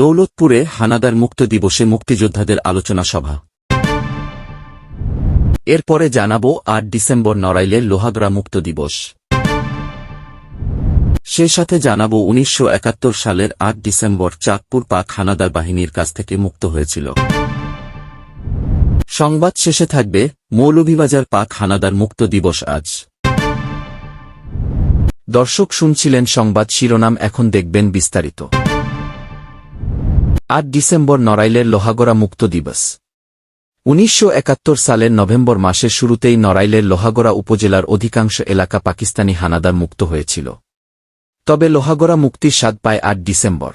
দৌলতপুরে হানাদার মুক্ত দিবসে মুক্তিযোদ্ধাদের আলোচনা সভা। এরপরে জানাব আট ডিসেম্বর নড়াইলের লোহাগড়া মুক্ত দিবস। সে সাথে জানাব উনিশশো সালের আট ডিসেম্বর চাঁদপুর পাক হানাদার বাহিনীর কাছ থেকে মুক্ত হয়েছিল। সংবাদ শেষে থাকবে, মৌলভীবাজার পাক হানাদার মুক্ত দিবস আজ। দর্শক শুনছিলেন সংবাদ শিরোনাম, এখন দেখবেন বিস্তারিত। আট ডিসেম্বর নড়াইলের লোহাগড়া মুক্ত দিবস। উনিশশো একাত্তর সালের নভেম্বর মাসের শুরুতেই নড়াইলের লোহাগড়া উপজেলার অধিকাংশ এলাকা পাকিস্তানি হানাদার মুক্ত হয়েছিল। তবে লোহাগড়া মুক্তির স্বাদ পায় আট ডিসেম্বর।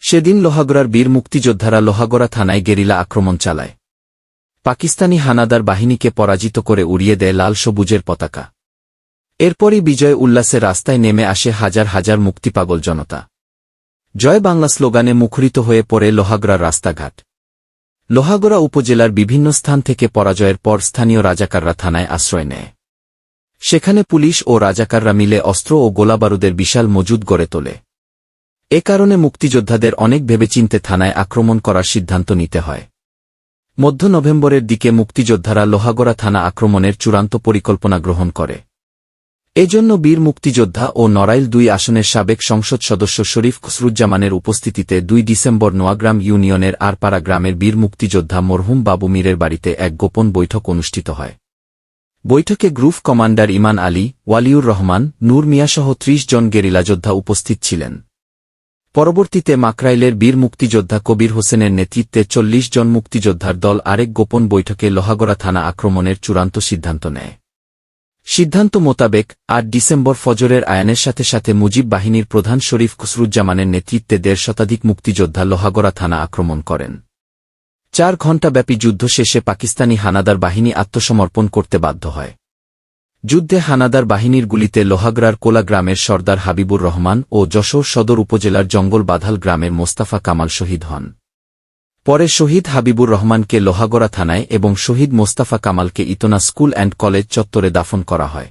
সেদিন লোহাগড়ার বীর মুক্তিযোদ্ধারা লোহাগড়া থানায় গেরিলা আক্রমণ চালায়। পাকিস্তানি হানাদার বাহিনীকে পরাজিত করে উড়িয়ে দেয় লাল সবুজের পতাকা। এরপরই বিজয় উল্লাসে রাস্তায় নেমে আসে হাজার হাজার মুক্তিপাগল জনতা। জয় বাংলা স্লোগানে মুখরিত হয়ে পড়ে লোহাগড়ার রাস্তাঘাট। লোহাগড়া উপজেলার বিভিন্ন স্থান থেকে পরাজয়ের পর স্থানীয় রাজাকাররা থানায় আশ্রয় নেয়। সেখানে পুলিশ ও রাজাকাররা মিলে অস্ত্র ও গোলাবারুদের বিশাল মজুদ গড়ে তোলে। এ কারণে মুক্তিযোদ্ধাদের অনেক ভেবেচিন্তে থানায় আক্রমণ করার সিদ্ধান্ত নিতে হয়। মধ্য নভেম্বরের দিকে মুক্তিযোদ্ধারা লোহাগড়া থানা আক্রমণের চূড়ান্ত পরিকল্পনা গ্রহণ করে। এজন্য বীর মুক্তিযোদ্ধা ও নড়াইল দুই আসনের সাবেক সংসদ সদস্য শরীফ খসরুজ্জামানের উপস্থিতিতে দুই ডিসেম্বর নোয়াগ্রাম ইউনিয়নের আরপাড়া গ্রামের বীর মুক্তিযোদ্ধা মরহুম বাবু মীরের বাড়িতে এক গোপন বৈঠক অনুষ্ঠিত হয়। বৈঠকে গ্রুপ কমান্ডার ইমান আলী, ওয়ালিউর রহমান, নূর মিয়াসহ ত্রিশ জন গেরিলা যোদ্ধা উপস্থিত ছিলেন। পরবর্তীতে মাকরাইলের বীর মুক্তিযোদ্ধা কবির হোসেনের নেতৃত্বে চল্লিশ জন মুক্তিযোদ্ধার দল আরেক গোপন বৈঠকে লোহাগড়া থানা আক্রমণের চূড়ান্ত সিদ্ধান্ত নেয়। সিদ্ধান্ত মোতাবেক আট ডিসেম্বর ফজরের আয়ানের সাথে সাথে মুজিব বাহিনীর প্রধান শরীফ খসরুজ্জামানের নেতৃত্বে দেড় শতাধিক মুক্তিযোদ্ধা লোহাগড়া থানা আক্রমণ করেন। চার ঘণ্টাব্যাপী যুদ্ধ শেষে পাকিস্তানি হানাদার বাহিনী আত্মসমর্পণ করতে বাধ্য হয়। যুদ্ধে হানাদার বাহিনীর গুলিতে লোহাগড়ার কোলা গ্রামের সর্দার হাবিবুর রহমান ও যশোর সদর উপজেলার জঙ্গল বাধাল গ্রামের মোস্তাফা কামাল শহীদ হন। পরে শহীদ হাবিবুর রহমানকে লোহাগড়া থানায় এবং শহীদ মোস্তাফা কামালকে ইতনা স্কুল অ্যান্ড কলেজ চত্বরে দাফন করা হয়।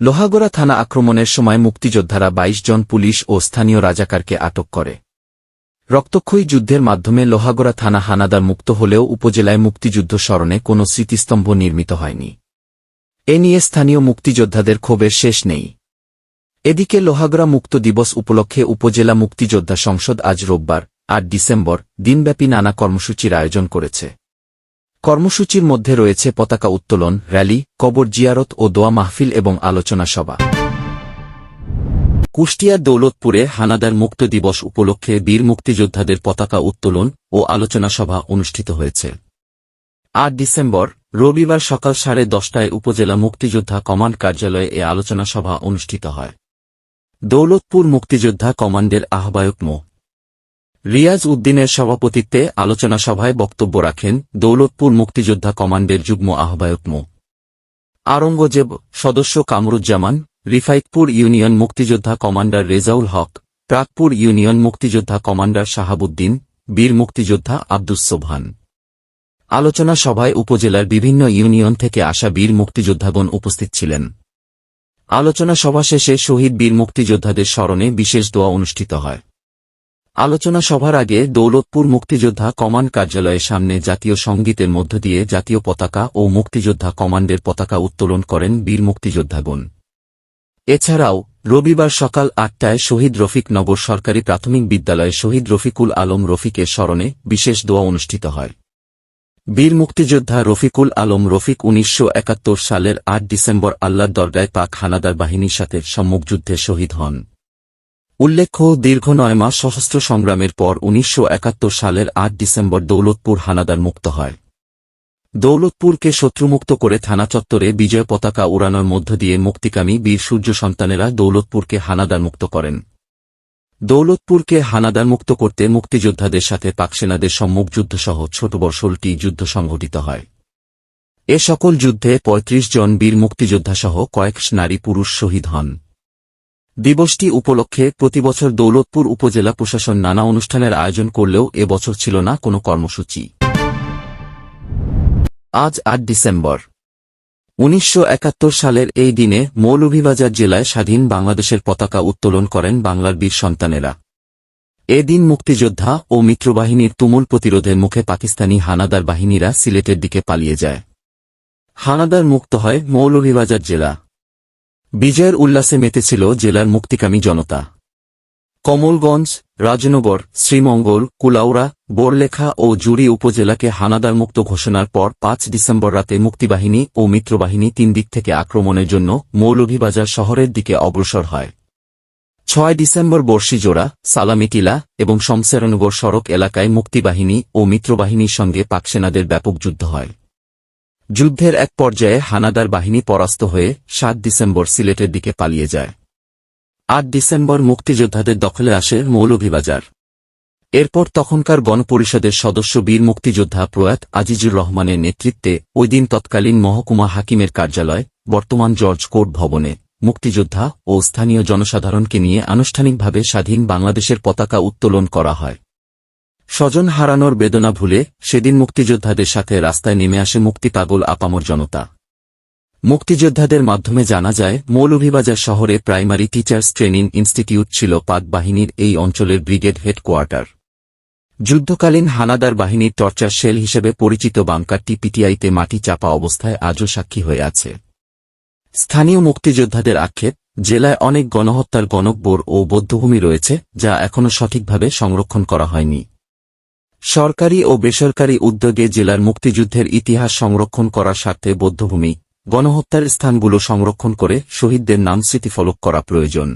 লোহাগড়া থানা আক্রমণের সময় মুক্তিযোদ্ধারা ২২ জন পুলিশ ও স্থানীয় রাজাকারকে আটক করে। রক্তক্ষয়ী যুদ্ধের মাধ্যমে লোহাগড়া থানা হানাদার মুক্ত হলেও উপজেলায় মুক্তিযুদ্ধ স্মরণে কোনো স্মৃতিস্তম্ভ নির্মিত হয়নি। এ নিয়ে স্থানীয় মুক্তিযোদ্ধাদের ক্ষোভের শেষ নেই। এদিকে লোহাগড়া মুক্ত দিবস উপলক্ষে উপজেলা মুক্তিযোদ্ধা সংসদ আজ রোববার আট ডিসেম্বর দিনব্যাপী নানা কর্মসূচির আয়োজন করেছে। কর্মসূচির মধ্যে রয়েছে পতাকা উত্তোলন, র্যালি, কবর জিয়ারত ও দোয়া মাহফিল এবং আলোচনা সভা। কুষ্টিয়ার দৌলতপুরে হানাদার মুক্ত দিবস উপলক্ষে বীর মুক্তিযোদ্ধাদের পতাকা উত্তোলন ও আলোচনা সভা অনুষ্ঠিত হয়েছে। আট ডিসেম্বর, রবিবার সকাল সাড়ে দশটায় উপজেলা মুক্তিযোদ্ধা কমান্ড কার্যালয়ে এ আলোচনা সভা অনুষ্ঠিত হয়। দৌলতপুর মুক্তিযোদ্ধা কমান্ডের আহ্বায়ক মো. রিয়াজ উদ্দিনের সভাপতিত্বে আলোচনা সভায় বক্তব্য রাখেন দৌলতপুর মুক্তিযোদ্ধা কমান্ডের যুগ্ম আহ্বায়ক মো. আরঙ্গজেব সদস্য কামরুজ্জামান রিফাইকপুর ইউনিয়ন মুক্তিযোদ্ধা কমান্ডার রেজাউল হক প্রাকপুর ইউনিয়ন মুক্তিযোদ্ধা কমান্ডার শাহাবুদ্দিন, বীর মুক্তিযোদ্ধা আব্দুস সোবহান। আলোচনা সভায় উপজেলার বিভিন্ন ইউনিয়ন থেকে আসা বীর মুক্তিযোদ্ধাগণ উপস্থিত ছিলেন। আলোচনা সভা শেষে শহীদ বীর মুক্তিযোদ্ধাদের স্মরণে বিশেষ দোয়া অনুষ্ঠিত হয়। আলোচনা সভার আগে দৌলতপুর মুক্তিযোদ্ধা কমান্ড কার্যালয়ের সামনে জাতীয় সঙ্গীতের মধ্য দিয়ে জাতীয় পতাকা ও মুক্তিযোদ্ধা কমান্ডের পতাকা উত্তোলন করেন বীর মুক্তিযোদ্ধাগণ। এছাড়াও, রবিবার সকাল আটটায় শহীদ রফিক নগর সরকারি প্রাথমিক বিদ্যালয়ে শহীদ রফিকুল আলম রফিকের স্মরণে বিশেষ দোয়া অনুষ্ঠিত হয়। বীর মুক্তিযোদ্ধা রফিকুল আলম রফিক উনিশশো একাত্তর সালের আট ডিসেম্বর আল্লাহর দরগায় পাক হানাদার বাহিনীর সাথে সম্মুখযুদ্ধে শহীদ হন। উল্লেখ্য, দীর্ঘ নয় মাস সশস্ত্র সংগ্রামের পর উনিশশো একাত্তর সালের আট ডিসেম্বর দৌলতপুর হানাদার মুক্ত হয়। দৌলতপুরকে শত্রুমুক্ত করে থানা চত্বরে বিজয় পতাকা উড়ানোর মধ্য দিয়ে মুক্তিকামী বীর সূর্য সন্তানেরা দৌলতপুরকে হানাদার মুক্ত করেন। দৌলতপুরকে হানাদার মুক্ত করতে মুক্তিযোদ্ধাদের সাথে পাকসেনাদের সম্মুখযুদ্ধসহ ছোট বড় ষোলটি যুদ্ধ সংঘটিত হয়। এ সকল যুদ্ধে ৩৫ জন বীর মুক্তিযোদ্ধাসহ কয়েক নারী পুরুষ শহীদ হন। দিবসটি উপলক্ষে প্রতিবছর দৌলতপুর উপজেলা প্রশাসন নানা অনুষ্ঠানের আয়োজন করলেও এ বছর ছিল না কোনো কর্মসূচি। আজ আট ডিসেম্বর। উনিশশো একাত্তর সালের এই দিনে মৌলভীবাজার জেলায় স্বাধীন বাংলাদেশের পতাকা উত্তোলন করেন বাংলার বীর সন্তানেরা। এদিন মুক্তিযোদ্ধা ও মিত্রবাহিনীর তুমুল প্রতিরোধের মুখে পাকিস্তানি হানাদার বাহিনীরা সিলেটের দিকে পালিয়ে যায়। হানাদার মুক্ত হয় মৌলভীবাজার জেলা। বিজয়ের উল্লাসে মেতেছিল জেলার মুক্তিকামী জনতা। কমলগঞ্জ, রাজনগর, শ্রীমঙ্গল, কুলাউড়া বোরলেখা ও জুড়ি উপজেলাকে হানাদার মুক্ত ঘোষণার পর পাঁচ ডিসেম্বর রাতে মুক্তিবাহিনী ও মিত্রবাহিনী তিন দিক থেকে আক্রমণের জন্য মৌলভীবাজার শহরের দিকে অগ্রসর হয়। ছয় ডিসেম্বর বর্ষিজোড়া সালামিটিলা এবং শমসেরনগর সড়ক এলাকায় মুক্তিবাহিনী ও মিত্রবাহিনীর সঙ্গে পাকসেনাদের ব্যাপক যুদ্ধ হয়। যুদ্ধের এক পর্যায়ে হানাদার বাহিনী পরাস্ত হয়ে সাত ডিসেম্বর সিলেটের দিকে পালিয়ে যায়। আট ডিসেম্বর মুক্তিযোদ্ধাদের দখলে আসে মৌলভীবাজার। এরপর তখনকার গণপরিষদের সদস্য বীর মুক্তিযোদ্ধা প্রয়াত আজিজুর রহমানের নেতৃত্বে ওই দিন তৎকালীন মহকুমা হাকিমের কার্যালয়, বর্তমান জর্জ কোর্ট ভবনে, মুক্তিযোদ্ধা ও স্থানীয় জনসাধারণকে নিয়ে আনুষ্ঠানিকভাবে স্বাধীন বাংলাদেশের পতাকা উত্তোলন করা হয়। স্বজন হারানোর বেদনা ভুলে সেদিন মুক্তিযোদ্ধাদের সাথে রাস্তায় নেমে আসে মুক্তি পাগল আপামর জনতা। মুক্তিযোদ্ধাদের মাধ্যমে জানা যায়, মৌলভীবাজার শহরে প্রাইমারি টিচার্স ট্রেনিং ইনস্টিটিউট ছিল পাক বাহিনীর এই অঞ্চলের ব্রিগেড হেডকোয়ার্টার। যুদ্ধকালীন হানাদার বাহিনীর টর্চার শেল হিসেবে পরিচিত বাংকারটি পিটিআইতে মাটি চাপা অবস্থায় আজও সাক্ষী হয়ে আছে। স্থানীয় মুক্তিযোদ্ধাদের আক্ষেপ, জেলায় অনেক গণহত্যার গণকবোর ও বৌদ্ধভূমি রয়েছে, যা এখনও সঠিকভাবে সংরক্ষণ করা হয়নি। সরকারি ও বেসরকারি উদ্যোগে জেলার মুক্তিযুদ্ধের ইতিহাস সংরক্ষণ করার স্বার্থে বৌদ্ধভূমি, গণহত্যার স্থানগুলো সংরক্ষণ করে শহীদদের নাম স্মৃতিফলক করা প্রয়োজন।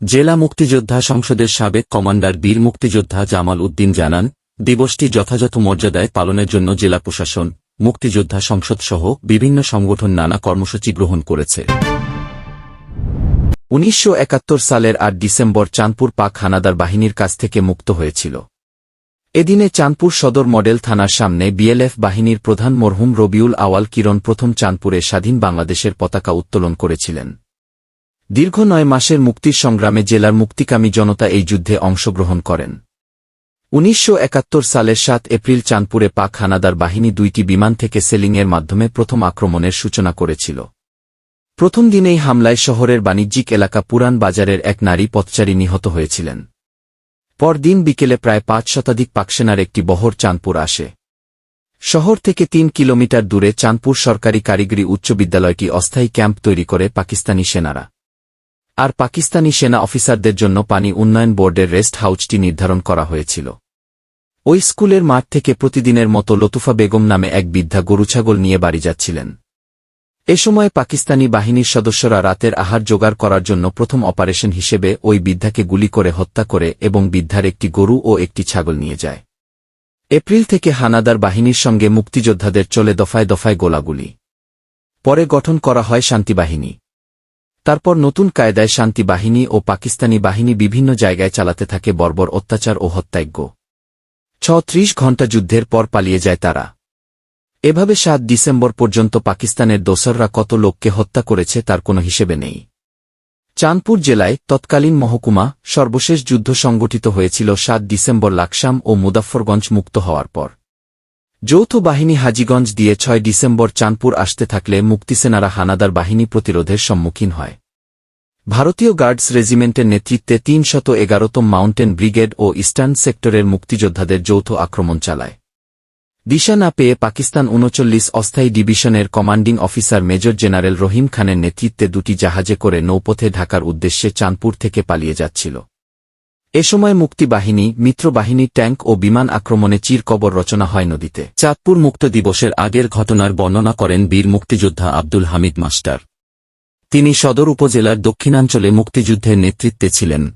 জেলা মুক্তিযোদ্ধা সংসদের সাবেক কমান্ডার বীর মুক্তিযোদ্ধা জামাল উদ্দিন জানান, দিবসটি যথাযথ মর্যাদায় পালনের জন্য জেলা প্রশাসন, মুক্তিযোদ্ধা সংসদ সহ বিভিন্ন সংগঠন নানা কর্মসূচি গ্রহণ করেছে। উনিশশো একাত্তর সালের আট ডিসেম্বর চাঁদপুর পাক হানাদার বাহিনীর কাছ থেকে মুক্ত হয়েছিল। এদিনে চাঁদপুর সদর মডেল থানার সামনে বিএলএফ বাহিনীর প্রধান মরহুম রবিউল আওয়াল কিরণ প্রথম চাঁদপুরে স্বাধীন বাংলাদেশের পতাকা উত্তোলন করেছিলেন। দীর্ঘ নয় মাসের মুক্তির সংগ্রামে জেলার মুক্তিকামী জনতা এই যুদ্ধে অংশগ্রহণ করেন। উনিশশো একাত্তর সালের সাত এপ্রিল চাঁদপুরে পাক হানাদার বাহিনী দুইটি বিমান থেকে সেলিংয়ের মাধ্যমে প্রথম আক্রমণের সূচনা করেছিল। প্রথম দিনেই হামলায় শহরের বাণিজ্যিক এলাকা পুরান বাজারের এক নারী পথচারী নিহত হয়েছিলেন। পরদিন বিকেলে প্রায় পাঁচ শতাধিক পাকসেনার একটি বহর চাঁদপুর আসে। শহর থেকে তিন কিলোমিটার দূরে চাঁদপুর সরকারি কারিগরি উচ্চ বিদ্যালয়টি অস্থায়ী ক্যাম্প তৈরি করে পাকিস্তানি সেনারা। আর পাকিস্তানি সেনা অফিসারদের জন্য পানি উন্নয়ন বোর্ডের রেস্ট হাউসটি নির্ধারণ করা হয়েছিল। ওই স্কুলের মাঠ থেকে প্রতিদিনের মতো লতুফা বেগম নামে এক বৃদ্ধা গরুছাগল নিয়ে বাড়ি যাচ্ছিলেন। এ সময় পাকিস্তানি বাহিনীর সদস্যরা রাতের আহার জোগাড় করার জন্য প্রথম অপারেশন হিসেবে ওই বৃদ্ধাকে গুলি করে হত্যা করে এবং বৃদ্ধার একটি গরু ও একটি ছাগল নিয়ে যায়। এপ্রিল থেকে হানাদার বাহিনীর সঙ্গে মুক্তিযোদ্ধাদের চলে দফায় দফায় গোলাগুলি। পরে গঠন করা হয় শান্তিবাহিনী তারপর নতুন কায়দায় শান্তি বাহিনী ও পাকিস্তানি বাহিনী বিভিন্ন জায়গায় চালাতে থাকে বর্বর অত্যাচার ও হত্যাজ্ঞ। ছত্রিশ ঘণ্টা যুদ্ধের পর পালিয়ে যায় তারা। এভাবে সাত ডিসেম্বর পর্যন্ত পাকিস্তানের দোসররা কত লোককে হত্যা করেছে তার কোনো হিসেবে নেই। চাঁদপুর জেলায় তৎকালীন মহকুমা সর্বশেষ যুদ্ধ সংগঠিত হয়েছিল সাত ডিসেম্বর লাকসাম ও মুদাফরগঞ্জ মুক্ত হওয়ার পর। যৌথ বাহিনী হাজিগঞ্জ দিয়ে ছয় ডিসেম্বর চাঁদপুর আসতে থাকলে মুক্তিসেনারা হানাদার বাহিনী প্রতিরোধের সম্মুখীন হয়। ভারতীয় গার্ডস রেজিমেন্টের নেতৃত্বে তিন শত এগারোতম মাউন্টেন ব্রিগেড ও ইস্টার্ন সেক্টরের মুক্তিযোদ্ধাদের যৌথ আক্রমণ চালায়। দিশা না পেয়ে পাকিস্তান উনচল্লিশ অস্থায়ী ডিভিশনের commanding officer major general Rahim খানের নেতৃত্বে দুটি জাহাজে করে নৌপথে ঢাকার উদ্দেশ্যে চাঁদপুর থেকে পালিয়ে যাচ্ছিল। এ সময় মুক্তিবাহিনী, মিত্রবাহিনী, ট্যাঙ্ক ও বিমান আক্রমণে চিরকবর রচনা হয় নদীতে। চাঁদপুর মুক্ত দিবসের আগের ঘটনার বর্ণনা করেন বীর মুক্তিযোদ্ধা আব্দুল হামিদ মাস্টার। তিনি সদর উপজেলার দক্ষিণাঞ্চলে মুক্তিযুদ্ধের নেতৃত্বে ছিলেন।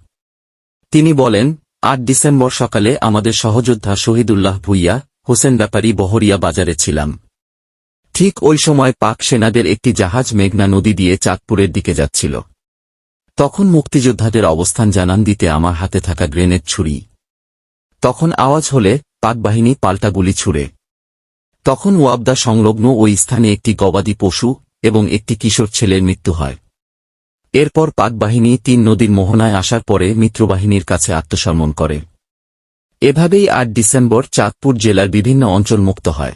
তিনি বলেন, আট ডিসেম্বর সকালে আমাদের সহযোদ্ধা শহীদুল্লাহ ভুইয়া হোসেন ব্যাপারী বহরিয়া বাজারে ছিলাম। ঠিক ওই সময় পাক সেনাদের একটি জাহাজ মেঘনা নদী দিয়ে চাঁদপুরের দিকে যাচ্ছিল। তখন মুক্তিযোদ্ধাদের অবস্থান জানান দিতে আমার হাতে থাকা গ্রেনেড ছুরি। তখন আওয়াজ হলে পাক বাহিনী পাল্টা গুলি ছুড়ে। তখন ওয়াবদা সংলগ্ন ওই স্থানে একটি গবাদি পশু এবং একটি কিশোর ছেলের মৃত্যু হয়। এরপর পাক বাহিনী তিন নদীর মোহনায় আসার পরে মিত্রবাহিনীর কাছে আত্মসমর্পণ করে। এভাবেই আট ডিসেম্বর চাঁদপুর জেলার বিভিন্ন অঞ্চল মুক্ত হয়।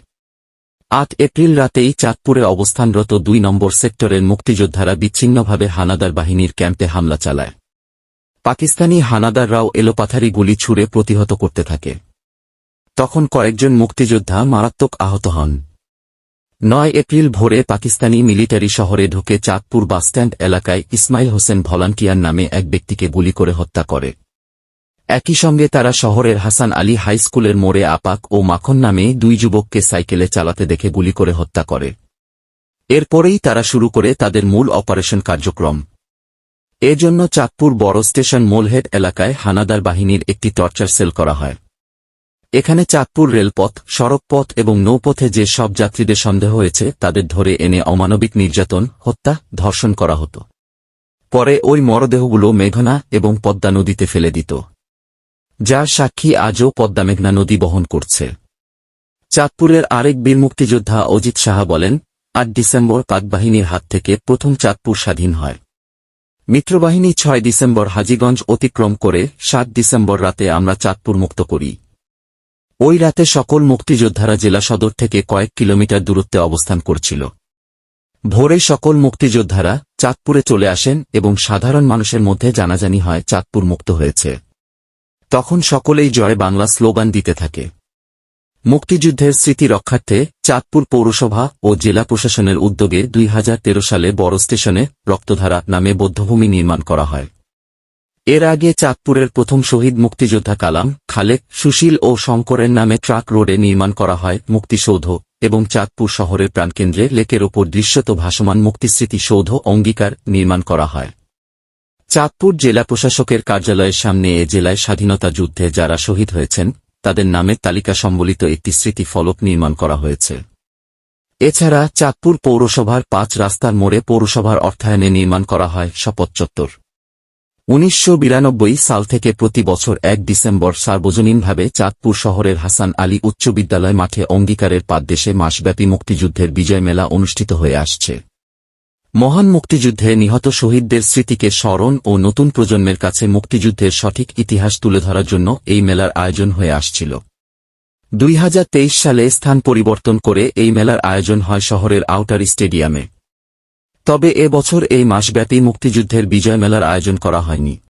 আট এপ্রিল রাতেই চাঁদপুরে অবস্থানরত দুই নম্বর সেক্টরের মুক্তিযোদ্ধারা বিচ্ছিন্নভাবে হানাদার বাহিনীর ক্যাম্পে হামলা চালায়। পাকিস্তানি হানাদাররাও এলোপাথারি গুলি ছুড়ে প্রতিহত করতে থাকে। তখন কয়েকজন মুক্তিযোদ্ধা মারাত্মক আহত হন। নয় এপ্রিল ভোরে পাকিস্তানি মিলিটারি শহরে ঢুকে চাঁদপুর বাসস্ট্যান্ড এলাকায় ইসমাইল হোসেন ভলান্টিয়ার নামে এক ব্যক্তিকে গুলি করে হত্যা করে। একই সঙ্গে তারা শহরের হাসান আলী হাই স্কুলের মোড়ে আপাক ও মাখন নামে দুই যুবককে সাইকেলে চালাতে দেখে গুলি করে হত্যা করে। এরপরেই তারা শুরু করে তাদের মূল অপারেশন কার্যক্রম। এজন্য চাঁদপুর বড় স্টেশন মোলহেড এলাকায় হানাদার বাহিনীর একটি টর্চার সেল করা হয়। এখানে চাঁদপুর রেলপথ, সড়কপথ এবং নৌপথে যে সব যাত্রীদের সন্দেহ হয়েছে, তাদের ধরে এনে অমানবিক নির্যাতন, হত্যা, ধর্ষণ করা হতো। পরে ওই মরদেহগুলো মেঘনা এবং পদ্মা নদীতে ফেলে দিত। যার সাক্ষী আজও পদ্মা মেঘনা নদী বহন করছে। চাঁদপুরের আরেক বীর মুক্তিযোদ্ধা অজিত সাহা বলেন, আট ডিসেম্বর পাকবাহিনীর হাত থেকে প্রথম চাঁদপুর স্বাধীন হয়। মিত্রবাহিনী ছয় ডিসেম্বর হাজীগঞ্জ অতিক্রম করে সাত ডিসেম্বর রাতে আমরা চাঁদপুর মুক্ত করি। ওই রাতে সকল মুক্তিযোদ্ধারা জেলা সদর থেকে কয়েক কিলোমিটার দূরত্বে অবস্থান করছিল। ভোরে সকল মুক্তিযোদ্ধারা চাঁদপুরে চলে আসেন এবং সাধারণ মানুষের মধ্যে জানাজানি হয়, চাঁদপুর মুক্ত হয়েছে। তখন সকলেই জয় বাংলা স্লোগান দিতে থাকে। মুক্তিযুদ্ধের স্মৃতি রক্ষার্থে চাঁদপুর পৌরসভা ও জেলা প্রশাসনের উদ্যোগে দুই হাজার তেরো সালে বড় স্টেশনে রক্তধারা নামে বৌদ্ধভূমি নির্মাণ করা হয়। এর আগে চাঁদপুরের প্রথম শহীদ মুক্তিযোদ্ধা কালাম খালেক, সুশীল ও শঙ্করের নামে ট্রাক রোডে নির্মাণ করা হয় মুক্তিসৌধ এবং চাঁদপুর শহরের প্রাণকেন্দ্রে লেকের ওপর দৃশ্যত ভাসমান মুক্তিস্মৃতি সৌধ অঙ্গীকার নির্মাণ করা হয়। চাঁদপুর জেলা প্রশাসকের কার্যালয়ের সামনে এ জেলায় স্বাধীনতা যুদ্ধে যারা শহীদ হয়েছেন, তাদের নামের তালিকা সম্বলিত একটি স্মৃতি ফলক নির্মাণ করা হয়েছে। এছাড়া চাঁদপুর পৌরসভার পাঁচ রাস্তার মোড়ে পৌরসভার অর্থায়নে নির্মাণ করা হয় শপথ চত্বর। উনিশশো সাল থেকে প্রতি বছর এক ডিসেম্বর সার্বজনীনভাবে চাঁদপুর শহরের হাসান আলী উচ্চ বিদ্যালয় মাঠে অঙ্গীকারের পাদদেশে মাসব্যাপী মুক্তিযুদ্ধের বিজয় মেলা অনুষ্ঠিত হয়ে আসছে। মহান মুক্তিযুদ্ধে নিহত শহীদদের স্মৃতিকে স্মরণ ও নতুন প্রজন্মের কাছে মুক্তিযুদ্ধের সঠিক ইতিহাস তুলে ধরার জন্য এই মেলার আয়োজন হয়ে আসছিল। দুই হাজার তেইশ সালে স্থান পরিবর্তন করে এই মেলার আয়োজন হয় শহরের আউটার স্টেডিয়ামে। তবে এ বছর এই মাসব্যাপী মুক্তিযুদ্ধের বিজয় মেলার আয়োজন করা হয়নি।